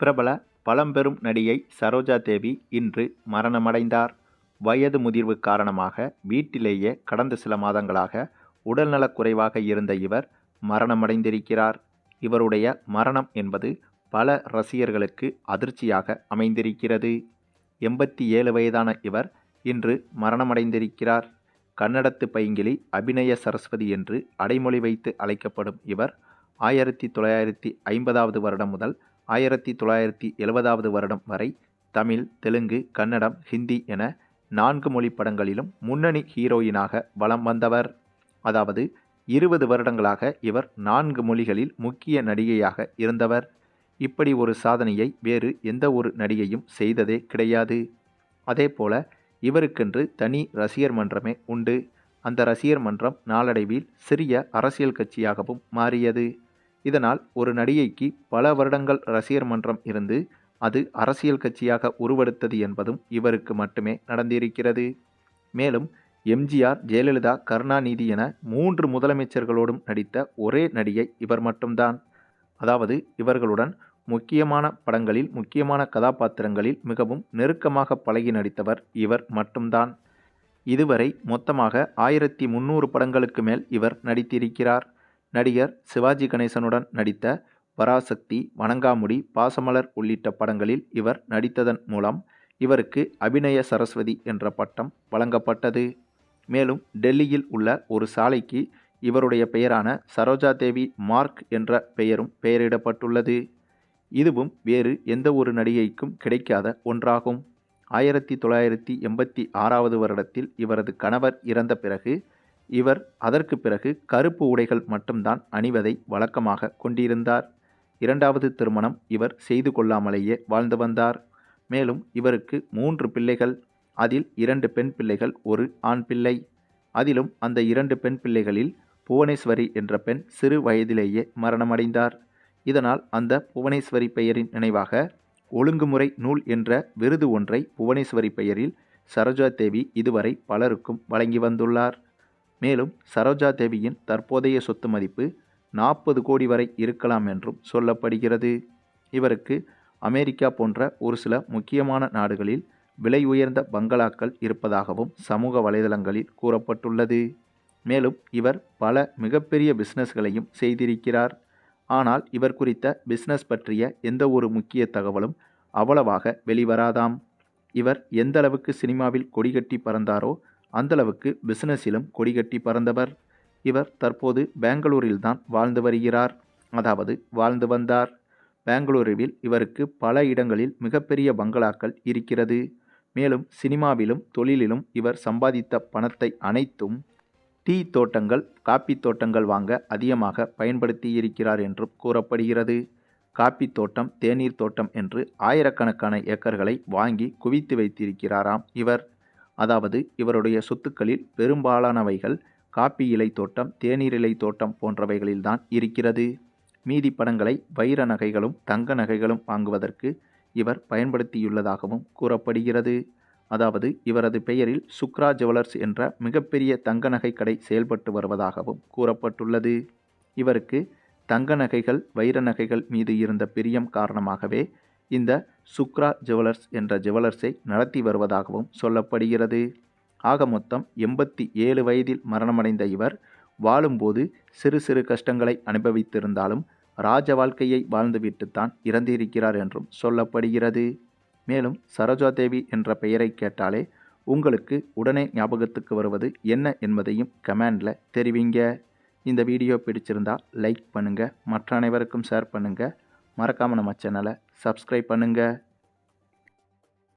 பிரபல பழம்பெரும் நடிகை சரோஜா தேவி இன்று மரணமடைந்தார். வயது முதிர்வு காரணமாக வீட்டிலேயே கடந்த சில மாதங்களாக உடல்நலக் குறைவாக இருந்த இவர் மரணமடைந்திருக்கிறார். இவருடைய மரணம் என்பது பல ரசிகர்களுக்கு அதிர்ச்சியாக அமைந்திருக்கிறது. எண்பத்தி ஏழு வயதான இவர் இன்று மரணமடைந்திருக்கிறார். கன்னடத்து பைங்கிலி அபிநய சரஸ்வதி என்று அடைமொழி வைத்து அழைக்கப்படும் இவர் ஆயிரத்தி தொள்ளாயிரத்தி ஐம்பதாவது வருடம் முதல் ஆயிரத்தி தொள்ளாயிரத்தி எழுபதாவது வருடம் வரை தமிழ் தெலுங்கு கன்னடம் ஹிந்தி என நான்கு மொழி படங்களிலும் முன்னணி ஹீரோயினாக வலம் வந்தவர். அதாவது இருபது வருடங்களாக இவர் நான்கு மொழிகளில் முக்கிய நடிகையாக இருந்தவர். இப்படி ஒரு சாதனையை வேறு எந்த ஒரு நடிகையும் செய்ததே கிடையாது. அதேபோல இவருக்கென்று தனி ரசிகர் மன்றமே உண்டு. அந்த ரசிகர் மன்றம் நாளடைவில் சிறிய அரசியல் கட்சியாகவும் மாறியது. இதனால் ஒரு நடிகைக்கு பல வருடங்கள் ரசிகர் மன்றம் இருந்து அது அரசியல் கட்சியாக உருவெடுத்தது என்பதும் இவருக்கு மட்டுமே நடந்திருக்கிறது. மேலும் எம்ஜிஆர் ஜெயலலிதா கருணாநிதி என மூன்று முதலமைச்சர்களோடும் நடித்த ஒரே நடிகை இவர் மட்டும்தான். அதாவது இவர்களுடன் முக்கியமான படங்களில் முக்கியமான கதாபாத்திரங்களில் மிகவும் நெருக்கமாக பழகி நடித்தவர் இவர் மட்டும்தான். இதுவரை மொத்தமாக ஆயிரத்தி முந்நூறு படங்களுக்கு மேல் இவர் நடித்திருக்கிறார். நடிகர் சிவாஜி கணேசனுடன் நடித்த பராசக்தி வணங்காமுடி பாசமலர் உள்ளிட்ட படங்களில் இவர் நடித்ததன் மூலம் இவருக்கு அபிநய சரஸ்வதி என்ற பட்டம் வழங்கப்பட்டது. மேலும் டெல்லியில் உள்ள ஒரு சாலைக்கு இவருடைய பெயரான சரோஜா தேவி மார்க் என்ற பெயரும் பெயரிடப்பட்டுள்ளது. இதுவும் வேறு எந்த ஒரு நடிகைக்கும் கிடைக்காத ஒன்றாகும். ஆயிரத்தி தொள்ளாயிரத்தி எண்பத்தி ஆறாவது வருடத்தில் இவரது கணவர் இறந்த பிறகு இவர் அதற்கு பிறகு கருப்பு உடைகள் மட்டும்தான் அணிவதை வழக்கமாக கொண்டிருந்தார். இரண்டாவது திருமணம் இவர் செய்து கொள்ளாமலேயே வாழ்ந்து வந்தார். மேலும் இவருக்கு மூன்று பிள்ளைகள் அதில் இரண்டு பெண் பிள்ளைகள் ஒரு ஆண் பிள்ளை. அதிலும் அந்த இரண்டு பெண் பிள்ளைகளில் புவனேஸ்வரி என்ற பெண் சிறு வயதிலேயே மரணமடைந்தார். இதனால் அந்த புவனேஸ்வரி பெயரின் நினைவாக ஒழுங்குமுறை நூல் என்ற விருது ஒன்றை புவனேஸ்வரி பெயரில் சரோஜா தேவி இதுவரை பலருக்கும் வழங்கி வந்துள்ளார். மேலும் சரோஜா தேவியின் தற்போதைய சொத்து மதிப்பு நாற்பது கோடி வரை இருக்கலாம் என்றும் சொல்லப்படுகிறது. இவருக்கு அமெரிக்கா போன்ற ஒரு சில முக்கியமான நாடுகளில் விலை உயர்ந்த பங்களாக்கள் இருப்பதாகவும் சமூக வலைதளங்களில் கூறப்பட்டுள்ளது. மேலும் இவர் பல மிகப்பெரிய பிஸ்னஸ்களையும் செய்திருக்கிறார். ஆனால் இவர் குறித்த பிஸ்னஸ் பற்றிய எந்த ஒரு முக்கிய தகவலும் அவ்வளவாக வெளிவராதாம். இவர் எந்த அளவுக்கு சினிமாவில் கொடிகட்டி பறந்தாரோ அந்தளவுக்கு பிசினஸிலும் கொடிகட்டி பறந்தவர். இவர் தற்போது பெங்களூரில்தான் வாழ்ந்து வருகிறார். அதாவது வாழ்ந்து வந்தார். பெங்களூருவில் இவருக்கு பல இடங்களில் மிகப்பெரிய பங்களாக்கள் இருக்கிறது. மேலும் சினிமாவிலும் தொழிலிலும் இவர் சம்பாதித்த பணத்தை அனைத்தும் டீ தோட்டங்கள் காப்பி தோட்டங்கள் வாங்க அதிகமாக பயன்படுத்தி இருக்கிறார் என்றும் கூறப்படுகிறது. காப்பி தோட்டம் தேநீர் தோட்டம் என்று ஆயிரக்கணக்கான ஏக்கர்களை வாங்கி குவித்து வைத்திருக்கிறாராம் இவர். அதாவது இவருடைய சொத்துக்களில் பெரும்பாலானவைகள் காப்பி இலை தோட்டம் தேநீர் இலை தோட்டம் போன்றவைகளில்தான் இருக்கிறது. மீதி படங்களை வைர நகைகளும் தங்க நகைகளும் வாங்குவதற்கு இவர் பயன்படுத்தியுள்ளதாகவும் கூறப்படுகிறது. அதாவது இவரது பெயரில் சுக்ரா ஜுவல்லர்ஸ் என்ற மிகப்பெரிய தங்க நகை கடை செயல்பட்டு வருவதாகவும் கூறப்பட்டுள்ளது. இவருக்கு தங்க நகைகள் வைர நகைகள் மீது இருந்த பிரியம் காரணமாகவே இந்த சுக்ரா ஜுவலர்ஸ் என்ற ஜுவலர்ஸை நடத்தி வருவதாகவும் சொல்லப்படுகிறது. ஆக மொத்தம் எண்பத்தி ஏழு வயதில் மரணமடைந்த இவர் வாழும்போது சிறு சிறு கஷ்டங்களை அனுபவித்திருந்தாலும் ராஜ வாழ்க்கையை வாழ்ந்துவிட்டுத்தான் இறந்திருக்கிறார் என்றும் சொல்லப்படுகிறது. மேலும் சரோஜா தேவி என்ற பெயரை கேட்டாலே உங்களுக்கு உடனே ஞாபகத்துக்கு வருவது என்ன என்பதையும் கமெண்டில் தெரிவிங்க. இந்த வீடியோ பிடிச்சிருந்தால் லைக் பண்ணுங்கள் மற்ற அனைவருக்கும் ஷேர் பண்ணுங்கள் மறக்காமல் நம்ம சேனலை சப்ஸ்கிரைப் பண்ணுங்கள்